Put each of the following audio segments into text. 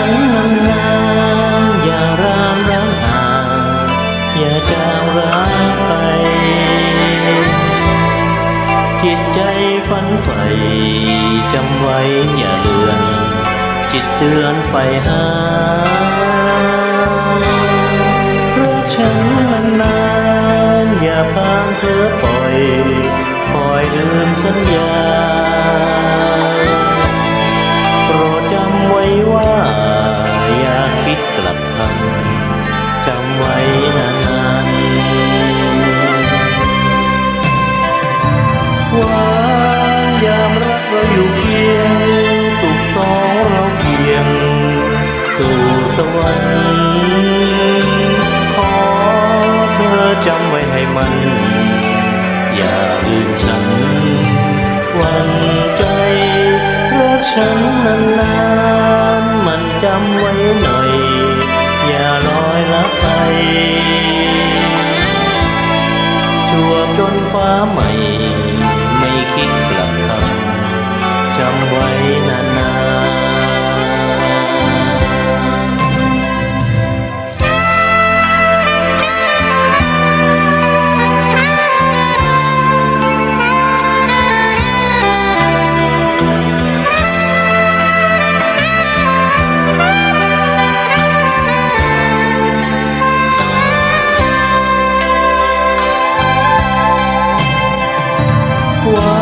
ันานอย่ารามร้างห่างอย่าจางร้างไป จิตใจฝันใฝ่จำไว้อย่าเลือน จิตเตือนไปหารักฉันมันนานอย่าพางเธอปล่อย คอยลืมสัญญา หวานยามรักเราอยู่เคียง สุขสองเราเคียง สู่สวรรค์ขอเธอจำไว้ให้มัน อย่าลืมฉัน วันใจรักฉันนานๆมันจำไว้หน่อย อย่าลอยละไปจวบจนฟ้าใหม่ไม่ หวา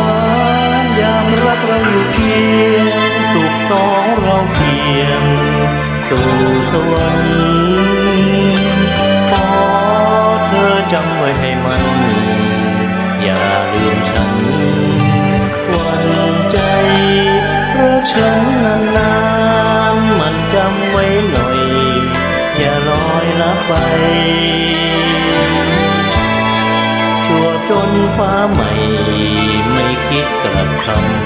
นยามรักเราอยู่เคียง สุขสองเราเคียง สู่สวรรค์ขอเธอจำไว้ให้มัน อย่าลืมฉัน วันใจรักฉันนานๆมันจำไว้หน่อย อย่าลอยละไป จนฟ้าใหม่ ไม่คิดกลับคำ